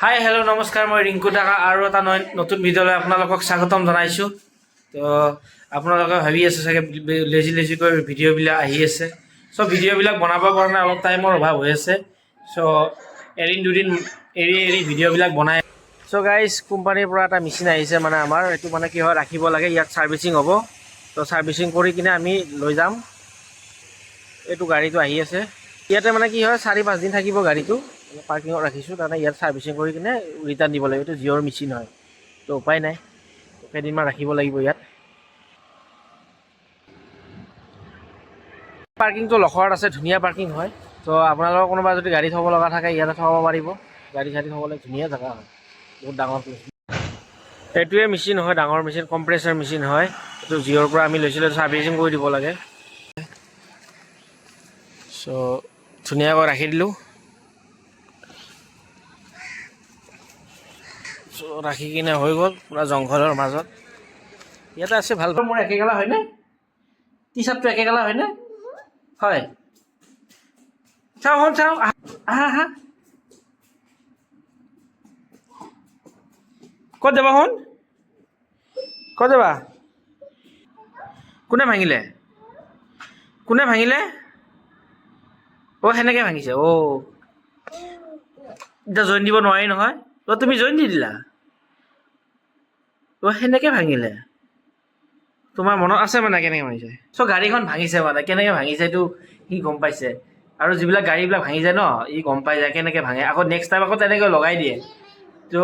Hi hello' নমস্কাৰ, মই ৰিংকু ডেকা আৰু এটা নতুন ভিডিঅ'লৈ আপোনালোকক স্বাগতম জনাইছোঁ। তো, আপোনালোকে ভাবি আছে চাগে লেজি লেজিকৈ ভিডিঅ'বিলাক আহি আছে। চ' ভিডিঅ'বিলাক বনাবৰ কাৰণে অলপ টাইমৰ অভাৱ হৈ আছে। চ' এদিন, দুদিন এৰি এৰি ভিডিঅ'বিলাক বনাই চ' গাইজ কোম্পানীৰ পৰা এটা মেচিন আহিছে মানে আমাৰ। এইটো মানে কি হয়, ৰাখিব লাগে, ইয়াত ছাৰ্ভিচিং হ'ব। তো ছাৰ্ভিচিং কৰি কিনে আমি লৈ যাম। এইটো গাড়ীটো আহি আছে। ইয়াতে মানে কি হয়, চাৰি পাঁচদিন থাকিব গাড়ীটো। পাৰ্কিঙত ৰাখিছোঁ তাৰমানে ইয়াত ছাৰ্ভিচিং কৰি কিনে ৰিটাৰ্ণ দিব লাগিব এইটো জিঅ'ৰ মেচিন হয়। তো উপায় নাই কেইদিনমান ৰাখিব লাগিব ইয়াত। পাৰ্কিংটো লখৰাত আছে ধুনীয়া পাৰ্কিং হয়। তো আপোনালোকৰ কোনোবা যদি গাড়ী থ'ব লগা থাকে ইয়াতে থ'ব পাৰিব। গাড়ী চাড়ী থ'বলৈ ধুনীয়া জেগা হয় বহুত ডাঙৰ। এইটোৱে মেচিন হয় ডাঙৰ মেচিন কম্প্ৰেচাৰ মেচিন হয়। এইটো জিঅ'ৰ পৰা আমি লৈছিলোঁ ছাৰ্ভিচিং কৰি দিব লাগে। চ' ধুনীয়াকৈ ৰাখি দিলোঁ। ৰাখি কিনে হৈ গ'ল, পূৰা জংঘলৰ মাজত। ইয়াতে আছে ভালো। মোৰ একে কালাৰ হয়নে? টি চাৰ্টটো একে কালাৰ হয়নে? হয়। চাওঁ শুন চাওঁ। আহা আহা ক'ত যাবা শুন ক'ত যাবা? কোনে ভাঙিলে? কোনে ভাঙিলে? অ' সেনেকৈ ভাঙিছে, অ' এতিয়া জইন দিব নোৱাৰি নহয়। অ' তুমি জইন দি দিলা? অ' সেনেকৈ ভাঙিলে। তোমাৰ মনত আছে মানে কেনেকৈ ভাঙিছে? চ' গাড়ীখন ভাঙিছে মানে কেনেকৈ ভাঙিছে এইটো সি গম পাইছে। আৰু যিবিলাক গাড়ীবিলাক ভাঙি যায় ন ই গম পাই যায় কেনেকৈ ভাঙে। আকৌ নেক্সট টাইম আকৌ তেনেকৈ লগাই দিয়ে। তো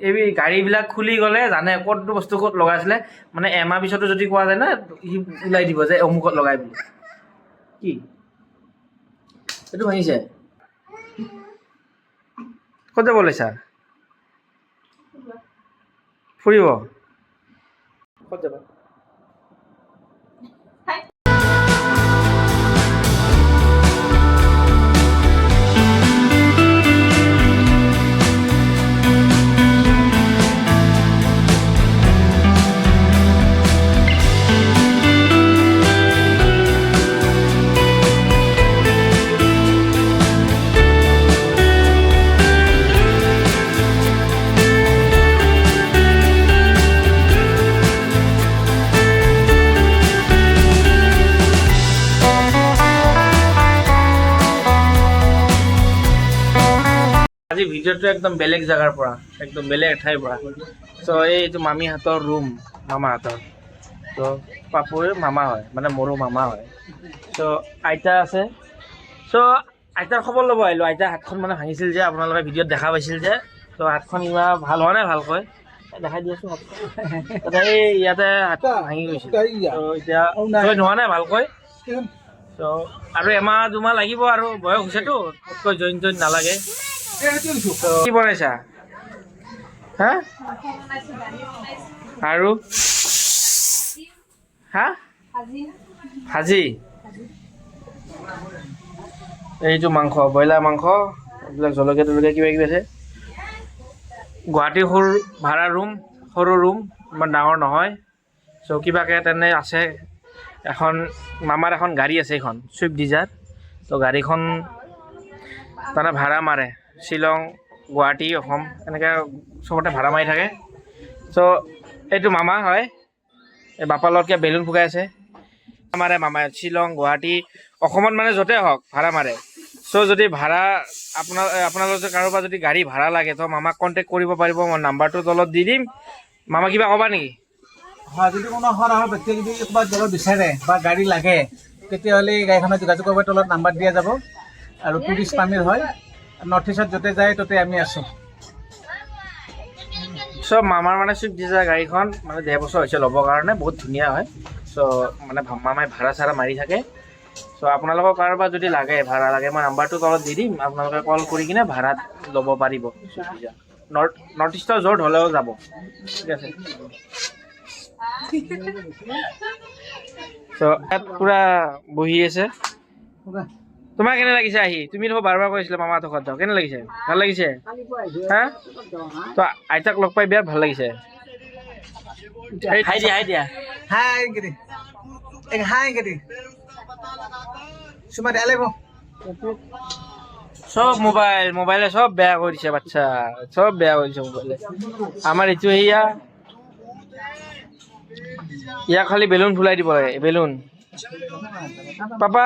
এই গাড়ীবিলাক খুলি গ'লে জানে ক'তটো বস্তু ক'ত লগাইছিলে। মানে এমাহ পিছতো যদি কোৱা যায় না সি ওলাই দিব যে অমুকত লগাই বুলি। কি? এইটো ভাঙিছে। ক'ত যাব লৈছা ফুৰিব ক'ত যাবা। আজি ভিডিঅ'টো একদম বেলেগ জেগাৰ পৰা একদম বেলেগ ঠাইৰ পৰা। চ' এইটো মামীহঁতৰ ৰুম মামাহঁতৰ। ত' পাপুৰ মামা হয় মানে মোৰো মামা হয়। চ' আইতা আছে। চ' আইতাৰ খবৰ ল'ব আহিলোঁ। আইতাৰ হাতখন মানে ভাঙিছিল যে আপোনালোকে ভিডিঅ'ত দেখা পাইছিল যে। ত' হাতখন ইমান ভাল হোৱা নাই ভালকৈ। দেখাই দিয়াচোন হাতখন। এই ইয়াতে হাতখন ভাঙি গৈছিল ত' এতিয়া জইন হোৱা নাই ভালকৈ। ত' আৰু এমাহ দুমাহ লাগিব আৰু বয়স হৈছেতো। জইন জইন নালাগে। কি বনাইছা? হা? আৰু? হা? ভাজি। এইটো মাংস ব্ৰইলাৰ মাংস এইবিলাক জলকীয়া তলকীয়া কিবা কিবি আছে। গুৱাহাটীৰ সৰু ভাড়া ৰুম সৰু ৰুম ইমান ডাঙৰ নহয়। চ' কিবাকৈ তেনে আছে। এখন মামাৰ এখন গাড়ী আছে এইখন চুইফ্ট ডিজাৰ তো গাড়ীখন তাৰমানে ভাড়া মাৰে। শ্বিলং, গুৱাহাটী, অসম, এনেকৈ চবতে ভাড়া মাৰি থাকে। চ' এইটো মামা হয়। এই বাপাৰ লগত কিবা বেলুন ফুকাই আছে। মাৰে মামাই শ্বিলং, গুৱাহাটী, অসমত মানে য'তে হওক, ভাড়া মাৰে। চ' যদি ভাড়া আপোনাৰ আপোনালোকে কাৰোবাৰ যদি গাড়ী ভাড়া লাগে, তো মামাক কণ্টেক্ট কৰিব পাৰিব, মই নাম্বাৰটো তলত দি দিম। মামা কিবা ক'বা নেকি? হয় যদি কোনো সৰহ ব্যক্তিয়ে যদি ক'ৰবাত যাব বিচাৰে বা গাড়ী লাগে, তেতিয়াহ'লে গাড়ীখনত যোগাযোগ কৰিব তলত নাম্বাৰ দিয়া যাব। আৰু টুৰিষ্ট পাৰ্মিট হয়। ইষ্টত য'তে যায় ত'তে আমি আছোঁ। চ' মামাৰ মানে চুইফ্ট ডিজাৰ গাড়ীখন মানে ডেৰ বছৰ হৈছে ল'বৰ কাৰণে বহুত ধুনীয়া হয়। চ' মানে মামাই ভাড়া চাড়া মাৰি থাকে। চ' আপোনালোকৰ কাৰোবাৰ যদি লাগে ভাড়া লাগে মই নাম্বাৰটো তলত দি দিম। আপোনালোকে কল কৰি কিনে ভাড়াত ল'ব পাৰিব। চুইফ্ট ডিজাৰ নৰ্থ নৰ্থ ইষ্টৰ য'ত হ'লেও যাব। ঠিক আছে? চ' ইয়াত পূৰা বহি আছে। তোমাৰ কেনে লাগিছে আহি? তুমি দেখোন বাৰ বাৰ কৈছিলা মামাহঁতৰ ঘৰত যাওঁ। কেনে লাগিছে? ভালো লাগিছে? হা? তো আইতাক লগ পাই বিৰাট ভালো লাগিছে। হাই দিয়া হাই দিয়া। Hai gini. Eh hai gini. Cuma di Alepo. চব মোবাইল মোবাইলে চব বেয়া কৰি দিছে বাচ্চা চব বেয়া কৰি দিছে মোবাইলে। আমাৰ এইটো সেয়া ইয়াক খালি বেলুন ফুলাই দিব লাগে বেলুন। পাপা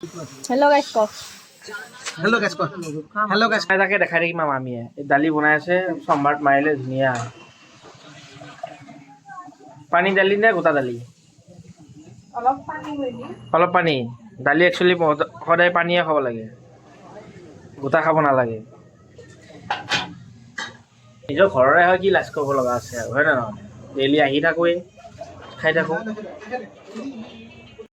ক ক হেল্ল' গেছ তাকে দেখাই আৰু মামীয়ে এই দালি বনাই আছে চম্বাৰত মাৰিলে ধুনীয়া। পানী দালি নে গোটা দালি? অলপ পানী দালি একচুৱেলি সদায় পানীয়ে খাব লাগে। গোটা খাব নালাগে। নিজৰ ঘৰৰে হয় কি লাজ কৰিব লগা আছে আৰু হয় নে নহয়? ডেইলি আহি থাকোৱেই খাই থাকোঁ।